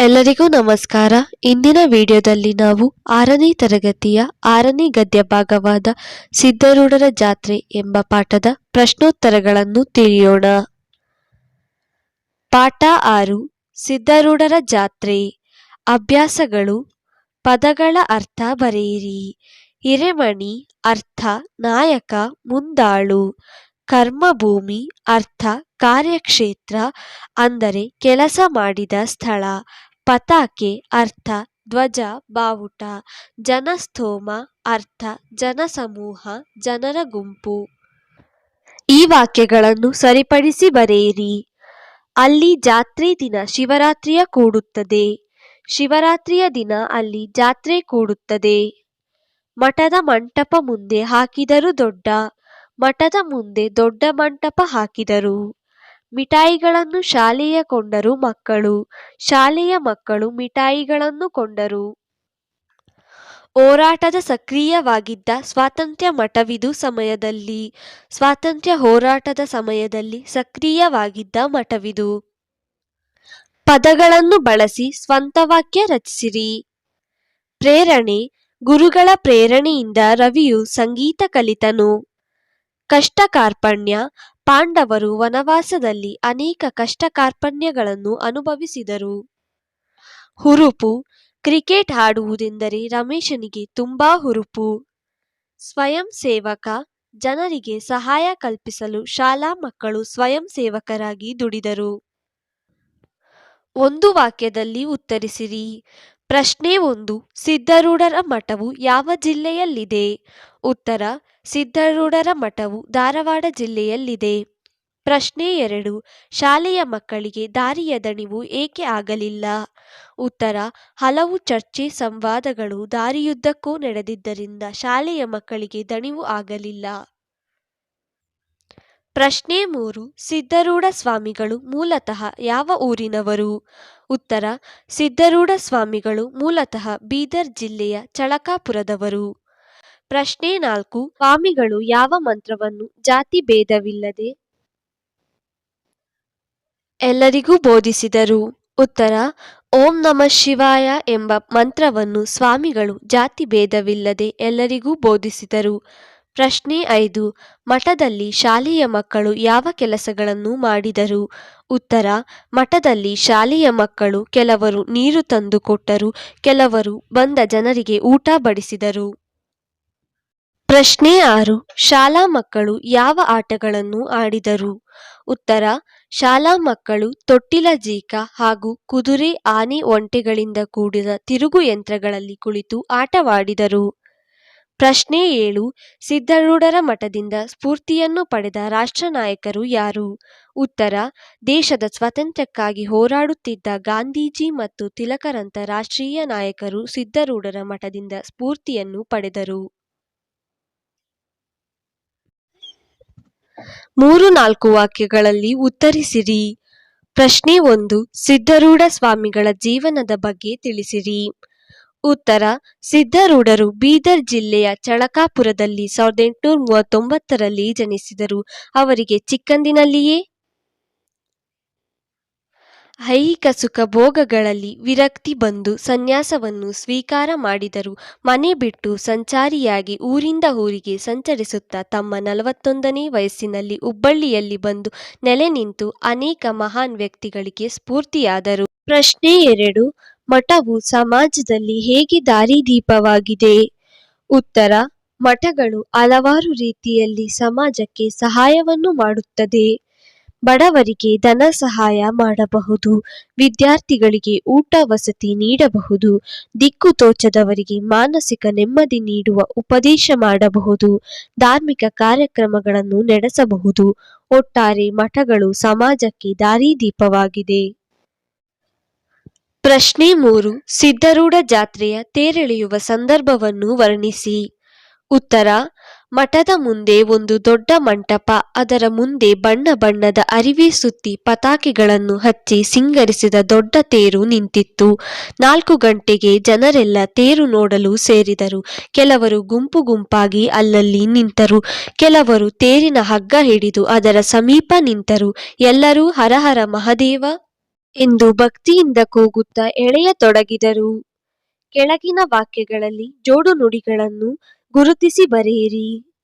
ಎಲ್ಲರಿಗೂ ನಮಸ್ಕಾರ. ಇಂದಿನ ವಿಡಿಯೋದಲ್ಲಿ ನಾವು ಆರನೇ ತರಗತಿಯ ಆರನೇ ಗದ್ಯ ಭಾಗವಾದ ಸಿದ್ಧರೂಢರ ಜಾತ್ರೆ ಎಂಬ ಪಾಠದ ಪ್ರಶ್ನೋತ್ತರಗಳನ್ನು ತಿಳಿಯೋಣ. ಪಾಠ ಆರು, ಸಿದ್ಧರೂಢರ ಜಾತ್ರೆ. ಅಭ್ಯಾಸಗಳು. ಪದಗಳ ಅರ್ಥ ಬರೆಯಿರಿ. ಹಿರೆಮಣಿ ಅರ್ಥ, ನಾಯಕ ಮುಂದಾಳು. ಕರ್ಮಭೂಮಿ ಅರ್ಥ, ಕಾರ್ಯಕ್ಷೇತ್ರ ಅಂದರೆ ಕೆಲಸ ಮಾಡಿದ ಸ್ಥಳ. ಪತಾಕೆ ಅರ್ಥ ಧ್ವಜ ಬಾವುಟ ಜನಸ್ತೋಮ ಅರ್ಥ ಜನಸಮೂಹ ಜನರ ಗುಂಪು. ಈ ವಾಕ್ಯಗಳನ್ನು ಸರಿಪಡಿಸಿ ಬರೆಯಿರಿ. ಅಲ್ಲಿ ಜಾತ್ರೆ ದಿನ ಶಿವರಾತ್ರಿಯ ಕೂಡುತ್ತದೆ. ಶಿವರಾತ್ರಿಯ ದಿನ ಅಲ್ಲಿ ಜಾತ್ರೆ ಕೂಡುತ್ತದೆ. ಮಠದ ಮಂಟಪ ಮುಂದೆ ಹಾಕಿದರು ದೊಡ್ಡ, ಮಠದ ಮುಂದೆ ದೊಡ್ಡ ಮಂಟಪ ಹಾಕಿದರು. ಮಿಠಾಯಿಗಳನ್ನು ಶಾಲೆಯ ಕೊಂಡರು ಮಕ್ಕಳು. ಶಾಲೆಯ ಮಕ್ಕಳು ಮಿಠಾಯಿಗಳನ್ನು ಕೊಂಡರು. ಹೋರಾಟದ ಸಕ್ರಿಯವಾಗಿದ್ದ ಸ್ವಾತಂತ್ರ್ಯ ಮಠವಿದು ಸಮಯದಲ್ಲಿ. ಸ್ವಾತಂತ್ರ್ಯ ಹೋರಾಟದ ಸಮಯದಲ್ಲಿ ಸಕ್ರಿಯವಾಗಿದ್ದ ಮಠವಿದು. ಪದಗಳನ್ನು ಬಳಸಿ ಸ್ವಂತ ವಾಕ್ಯ ರಚಿಸಿರಿ. ಪ್ರೇರಣೆ, ಗುರುಗಳ ಪ್ರೇರಣೆಯಿಂದ ರವಿಯು ಸಂಗೀತ ಕಲಿತನು. ಕಷ್ಟ ಕಾರ್ಪಣ್ಯ ಪಾಂಡವರು ವನವಾಸದಲ್ಲಿ ಅನೇಕ ಕಷ್ಟ ಕಾರ್ಪಣ್ಯಗಳನ್ನು ಅನುಭವಿಸಿದರು. ಹುರುಪು ಕ್ರಿಕೆಟ್ ಆಡುವುದೆಂದರೆ ರಮೇಶನಿಗೆ ತುಂಬಾ ಹುರುಪು. ಸ್ವಯಂ ಸೇವಕ, ಜನರಿಗೆ ಸಹಾಯ ಕಲ್ಪಿಸಲು ಶಾಲಾ ಮಕ್ಕಳು ಸ್ವಯಂ ಸೇವಕರಾಗಿ ದುಡಿದರು. ಒಂದು ವಾಕ್ಯದಲ್ಲಿ ಉತ್ತರಿಸಿರಿ ಪ್ರಶ್ನೆ ಒಂದು, ಸಿದ್ಧರೂಢರ ಮಠವು ಯಾವ ಜಿಲ್ಲೆಯಲ್ಲಿದೆ? ಉತ್ತರ, ಸಿದ್ಧರೂಢರ ಮಠವು ಧಾರವಾಡ ಜಿಲ್ಲೆಯಲ್ಲಿದೆ. ಪ್ರಶ್ನೆ ಎರಡು, ಶಾಲೆಯ ಮಕ್ಕಳಿಗೆ ದಾರಿಯ ದಣಿವು ಏಕೆ ಆಗಲಿಲ್ಲ? ಉತ್ತರ, ಹಲವು ಚರ್ಚೆ, ಸಂವಾದಗಳು ದಾರಿಯುದ್ದಕ್ಕೂ ನಡೆದಿದ್ದರಿಂದ ಶಾಲೆಯ ಮಕ್ಕಳಿಗೆ ದಣಿವು ಆಗಲಿಲ್ಲ. ಪ್ರಶ್ನೆ ಮೂರು, ಸಿದ್ಧರೂಢ ಸ್ವಾಮಿಗಳು ಮೂಲತಃ ಯಾವ ಊರಿನವರು? ಉತ್ತರ, ಸಿದ್ಧರೂಢ ಸ್ವಾಮಿಗಳು ಮೂಲತಃ ಬೀದರ್ ಜಿಲ್ಲೆಯ ಚಳಕಾಪುರದವರು. ಪ್ರಶ್ನೆ ನಾಲ್ಕು, ಸ್ವಾಮಿಗಳು ಯಾವ ಮಂತ್ರವನ್ನು ಜಾತಿ ಭೇದವಿಲ್ಲದೆ? ಎಲ್ಲರಿಗೂ ಬೋಧಿಸಿದರು. ಉತ್ತರ, ಓಂ ನಮಃ ಶಿವಾಯ ಎಂಬ ಮಂತ್ರವನ್ನು ಸ್ವಾಮಿಗಳು ಜಾತಿ ಭೇದವಿಲ್ಲದೆ ಎಲ್ಲರಿಗೂ ಬೋಧಿಸಿದರು. ಪ್ರಶ್ನೆ ಐದು, ಮಠದಲ್ಲಿ ಶಾಲೆಯ ಮಕ್ಕಳು ಯಾವ ಕೆಲಸಗಳನ್ನು ಮಾಡಿದರು? ಉತ್ತರ, ಮಠದಲ್ಲಿ ಶಾಲೆಯ ಮಕ್ಕಳು ಕೆಲವರು ನೀರು ತಂದು ಕೊಟ್ಟರು, ಕೆಲವರು ಬಂದ ಜನರಿಗೆ ಊಟ ಬಡಿಸಿದರು. ಪ್ರಶ್ನೆ ಆರು, ಶಾಲಾ ಮಕ್ಕಳು ಯಾವ ಆಟಗಳನ್ನು ಆಡಿದರು? ಉತ್ತರ, ಶಾಲಾ ಮಕ್ಕಳು ತೊಟ್ಟಿಲ ಜೀಕ ಹಾಗೂ ಕುದುರೆ ಆನೆ ಒಂಟೆಗಳಿಂದ ಕೂಡಿದ ತಿರುಗು ಯಂತ್ರಗಳಲ್ಲಿ ಕುಳಿತು ಆಟವಾಡಿದರು. ಪ್ರಶ್ನೆ ಏಳು. ಸಿದ್ಧರೂಢರ ಮಠದಿಂದ ಸ್ಫೂರ್ತಿಯನ್ನು ಪಡೆದ ರಾಷ್ಟ್ರ ನಾಯಕರು ಯಾರು? ಉತ್ತರ. ದೇಶದ ಸ್ವಾತಂತ್ರ್ಯಕ್ಕಾಗಿ ಹೋರಾಡುತ್ತಿದ್ದ ಗಾಂಧೀಜಿ ಮತ್ತು ತಿಲಕರಂತ ರಾಷ್ಟ್ರೀಯ ನಾಯಕರು ಸಿದ್ಧರೂಢರ ಮಠದಿಂದ ಸ್ಫೂರ್ತಿಯನ್ನು ಪಡೆದರು. ಮೂರು ನಾಲ್ಕು ವಾಕ್ಯಗಳಲ್ಲಿ ಉತ್ತರಿಸಿರಿ. ಪ್ರಶ್ನೆ ಒಂದು. ಸಿದ್ಧರೂಢ ಸ್ವಾಮಿಗಳ ಜೀವನದ ಬಗ್ಗೆ ತಿಳಿಸಿರಿ. ಉತ್ತರ, ಸಿದ್ಧರೂಢರು ಬೀದರ್ ಜಿಲ್ಲೆಯ ಚಳಕಾಪುರದಲ್ಲಿ ಸಾವಿರದ ಎಂಟುನೂರ ಮೂವತ್ತೊಂಬತ್ತರಲ್ಲಿ ಜನಿಸಿದರು. ಅವರಿಗೆ ಚಿಕ್ಕಂದಿನಲ್ಲಿಯೇ ಐಹಿಕ ಸುಖ ಭೋಗಗಳಲ್ಲಿ ವಿರಕ್ತಿ ಬಂದು ಸನ್ಯಾಸವನ್ನು ಸ್ವೀಕಾರ ಮಾಡಿದರು. ಮನೆ ಬಿಟ್ಟು ಸಂಚಾರಿಯಾಗಿ ಊರಿಂದ ಊರಿಗೆ ಸಂಚರಿಸುತ್ತಾ ತಮ್ಮ ನಲವತ್ತೊಂದನೇ ವಯಸ್ಸಿನಲ್ಲಿ ಹುಬ್ಬಳ್ಳಿಯಲ್ಲಿ ಬಂದು ನೆಲೆ ನಿಂತು ಅನೇಕ ಮಹಾನ್ ವ್ಯಕ್ತಿಗಳಿಗೆ ಸ್ಫೂರ್ತಿಯಾದರು. ಪ್ರಶ್ನೆ ಎರಡು ಮಠವು ಸಮಾಜದಲ್ಲಿ ಹೇಗೆ ದಾರಿದೀಪವಾಗಿದೆ? ಉತ್ತರ, ಮಠಗಳು ಹಲವಾರು ರೀತಿಯಲ್ಲಿ ಸಮಾಜಕ್ಕೆ ಸಹಾಯವನ್ನು ಮಾಡುತ್ತದೆ. ಬಡವರಿಗೆ ಧನ ಸಹಾಯ ಮಾಡಬಹುದು, ವಿದ್ಯಾರ್ಥಿಗಳಿಗೆ ಊಟ ವಸತಿ ನೀಡಬಹುದು, ದಿಕ್ಕು ತೋಚದವರಿಗೆ ಮಾನಸಿಕ ನೆಮ್ಮದಿ ನೀಡುವ ಉಪದೇಶ ಮಾಡಬಹುದು, ಧಾರ್ಮಿಕ ಕಾರ್ಯಕ್ರಮಗಳನ್ನು ನಡೆಸಬಹುದು. ಒಟ್ಟಾರೆ ಮಠಗಳು ಸಮಾಜಕ್ಕೆ ದಾರಿದೀಪವಾಗಿದೆ. ಪ್ರಶ್ನೆ ಮೂರು. ಸಿದ್ಧರೂಢ ಜಾತ್ರೆಯ ತೇರೆಳೆಯುವ ಸಂದರ್ಭವನ್ನು ವರ್ಣಿಸಿ. ಉತ್ತರ. ಮಠದ ಮುಂದೆ ಒಂದು ದೊಡ್ಡ ಮಂಟಪ, ಅದರ ಮುಂದೆ ಬಣ್ಣ ಬಣ್ಣದ ಅರಿವೆ ಸುತ್ತಿ ಪತಾಕೆಗಳನ್ನು ಹಚ್ಚಿ ಸಿಂಗರಿಸಿದ ದೊಡ್ಡ ತೇರು ನಿಂತಿತ್ತು. ನಾಲ್ಕು ಗಂಟೆಗೆ ಜನರೆಲ್ಲ ತೇರು ನೋಡಲು ಸೇರಿದರು. ಕೆಲವರು ಗುಂಪು ಗುಂಪಾಗಿ ಅಲ್ಲಲ್ಲಿ ನಿಂತರು. ಕೆಲವರು ತೇರಿನ ಹಗ್ಗ ಹಿಡಿದು ಅದರ ಸಮೀಪ ನಿಂತರು. ಎಲ್ಲರೂ ಹರ ಹರ ಮಹದೇವ ಎಂದು ಭಕ್ತಿಯಿಂದ ಕೂಗುತ್ತಾ ಎಳೆಯತೊಡಗಿದರು ಕೆಳಗಿನ ವಾಕ್ಯಗಳಲ್ಲಿ ಜೋಡು ನುಡಿಗಳನ್ನು ಗುರುತಿಸಿ ಬರೆಯಿರಿ.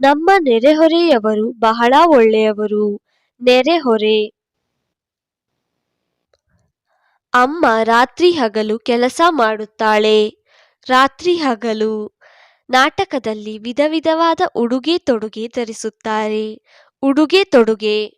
ನಮ್ಮ ನೆರೆಹೊರೆಯವರು ಬಹಳ ಒಳ್ಳೆಯವರು. ನೆರೆಹೊರೆ. ಅಮ್ಮ ರಾತ್ರಿ ಹಗಲು ಕೆಲಸ ಮಾಡುತ್ತಾಳೆ. ರಾತ್ರಿ ಹಗಲು. ನಾಟಕದಲ್ಲಿ ವಿಧ ವಿಧವಾದ ಉಡುಗೆ ತೊಡುಗೆ ಧರಿಸುತ್ತಾರೆ. ಉಡುಗೆ ತೊಡುಗೆ.